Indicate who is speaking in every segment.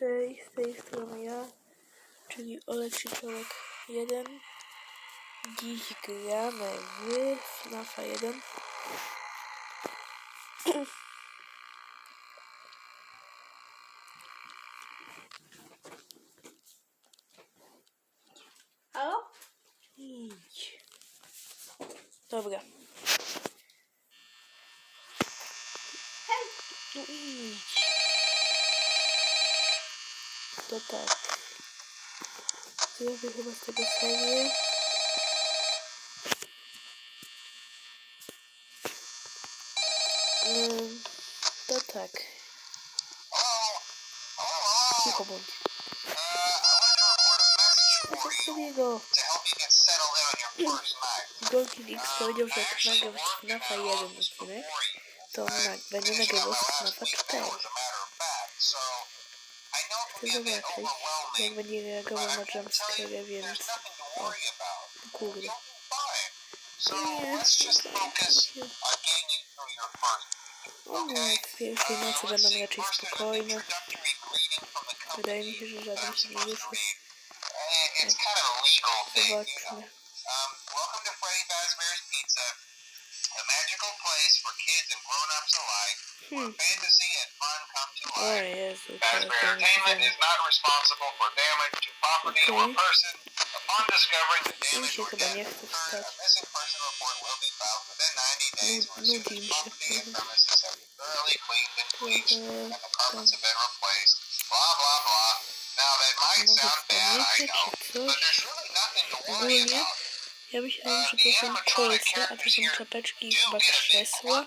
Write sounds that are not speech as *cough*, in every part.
Speaker 1: z tej strony ja, czyli Olek Szyczołek 1. Dziś gramy w FNAFa 1. *clears throat*
Speaker 2: Halo?
Speaker 1: Idź. Dobra.
Speaker 2: Hej!
Speaker 1: No idź. To tak. Zrobię chyba z tego serię. To tak. Cicho bądź. Co takiego? Golden X powiedział, że jak nagrał z FNAFa 1 odcinek, to będzie nagrywał z FNAFa 4. Chcę zobaczyć, jak będzie reagował na jumpscare, więc... O, kurde. Nie, o nie, w pierwszej nocy będą raczej spokojne. Wydaje mi się, że żaden się nie
Speaker 3: thing.
Speaker 1: Zobaczmy. Hmm.
Speaker 3: Come to
Speaker 1: O
Speaker 3: life.
Speaker 1: Jezu,
Speaker 3: Fazbear Entertainment is not responsible for damage to property or person. Upon discovering the damage or death occurred, a missing person report will be filed within 90 days as soon as property and premises have been thoroughly cleaned and bleached and the carpets have been replaced. Blah, blah, blah. Now that might sound bad, I know, but there's really nothing to worry about.
Speaker 1: ja myślałem, że to są kolce, a to są czapeczki i
Speaker 3: do
Speaker 1: chyba
Speaker 3: get a bit
Speaker 1: krzesła.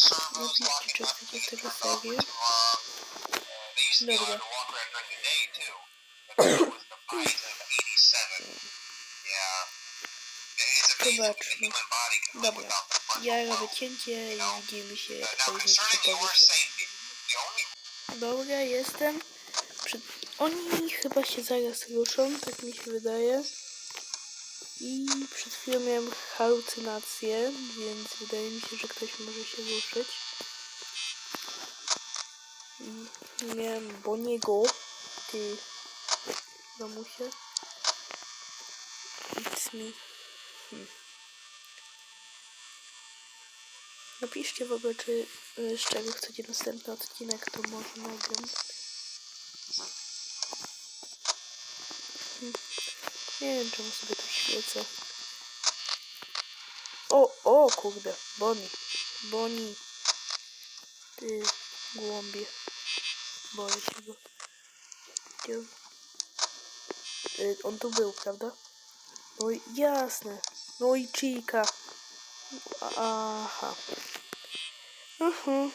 Speaker 3: 87. Yeah. It's amazing what the
Speaker 1: Zobaczmy. Dobra. Ja robię cięcie i widzimy się jak
Speaker 3: the only
Speaker 1: Dobra, jestem. Oni chyba się zaraz ruszą, tak mi się wydaje. I przed chwilą miałem halucynację, więc wydaje mi się, że ktoś może się ruszyć. I miałem Boniego, ty mamusie. It's me. Hmm. Napiszcie w ogóle, czy z czego chcecie następny odcinek, to może nagram. Hmm. Nie wiem, czemu sobie tu O, o, kurde, Boni. Boni. Ty, głąbie. Boję się go. Gdzie on? Tu był, prawda? No i jasne. No i Chica. Aha. Mhm.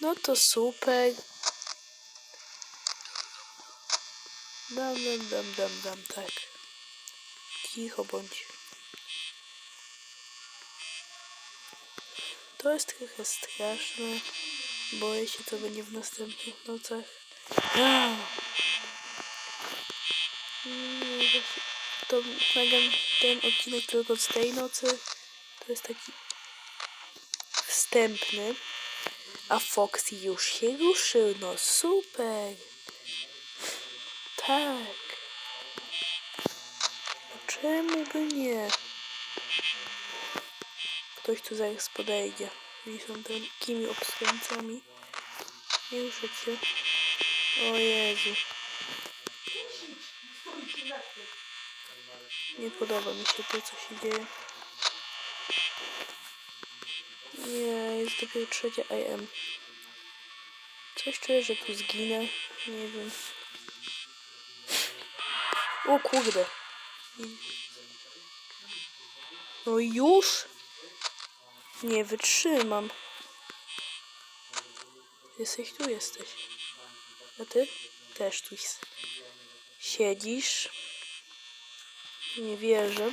Speaker 1: No to super. Dam, dam, dam, dam, dam, tak. Cicho bądź. To jest trochę straszne. Boję się, co będzie w następnych nocach. To nagram ten odcinek tylko z tej nocy. To jest taki wstępny. A Foxy już się ruszył, no super. Tak. Czemu by nie? Ktoś tu zaraz podejdzie. Oni są takimi obsłuńcami. Nie ruszać się. O Jezu. Nie podoba mi się to, co się dzieje. Nie, jest dopiero trzecia AM. Coś czuję, że tu zginę. Nie wiem. O kurde. No już? Nie wytrzymam. Jesteś tu, jesteś. A ty? też tu siedzisz. Nie wierzę.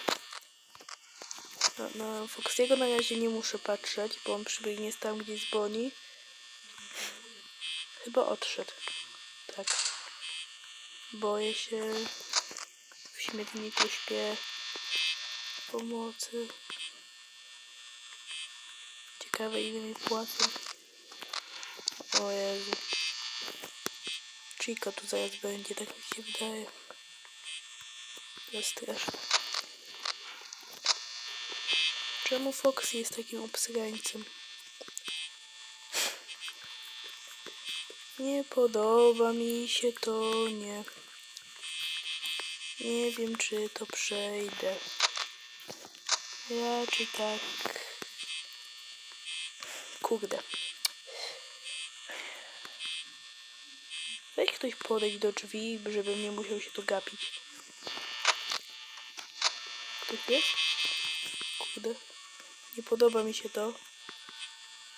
Speaker 1: Na, na Foxiego na razie nie muszę patrzeć, bo on przybiegnie tam, gdzie jest Bonnie. Chyba odszedł. Tak. Boję się. Śmietniku śpię. Pomocy. Ciekawe ile mi płacą. O Jezu. Chico tu zaraz będzie, tak mi się wydaje. To straszne. Czemu Foxy jest takim obsygańcem? Nie podoba mi się to, nie. Nie wiem, czy to przejdę. Raczej tak. Kurde. Weź ktoś podejść do drzwi, żebym nie musiał się tu gapić. Ktoś jest? Kurde. Nie podoba mi się to.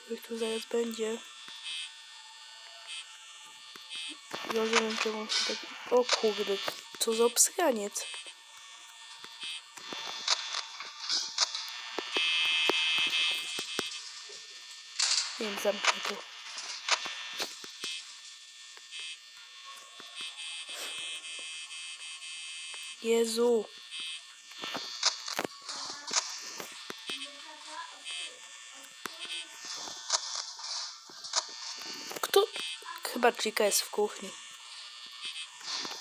Speaker 1: Ktoś tu zaraz będzie. Rozumiem, on się. O kurde, co za obsraniec. Nie wiem, zamknę to. Jezu. Chyba Chica jest w kuchni.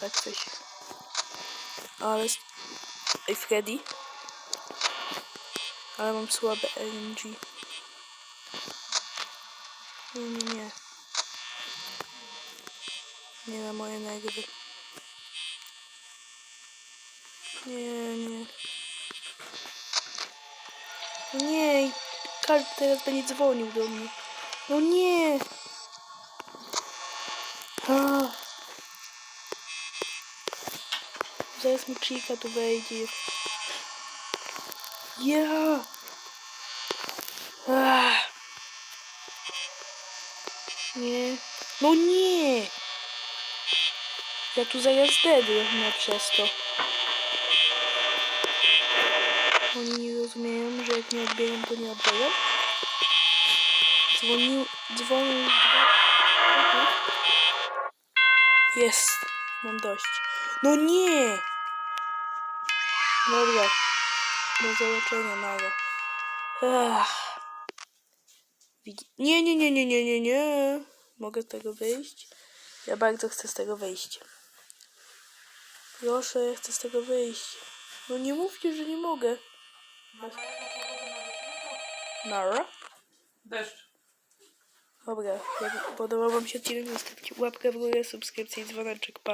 Speaker 1: Tak coś. Ale... Ej, Freddy? Ale mam słabe LNG. Nie, nie, nie. Nie na moje nerwy. Nie, nie. No Nie, każdy teraz będzie dzwonił do mnie. No nie! Zaraz mi Chica tu wejdzie. Ja! Nie. No nie! Ja tu zaraz dednę przez to. Oni nie rozumieją, że jak nie odbieram, to nie odbieram. Dzwonił, dzwonił. dzwo- Jest. Mam dość. No nie! Dobra. Do zobaczenia. Widzi... Nie, nie, nie, nie, nie, nie, nie. Mogę z tego wyjść? Ja bardzo chcę z tego wyjść. Proszę, ja chcę z tego wyjść. No nie mówcie, że nie mogę. Nara?
Speaker 2: Deszcz.
Speaker 1: Dobra, jak podobał wam się odcinek, zostawcie łapkę w górę, subskrypcję i dzwoneczek. Pa.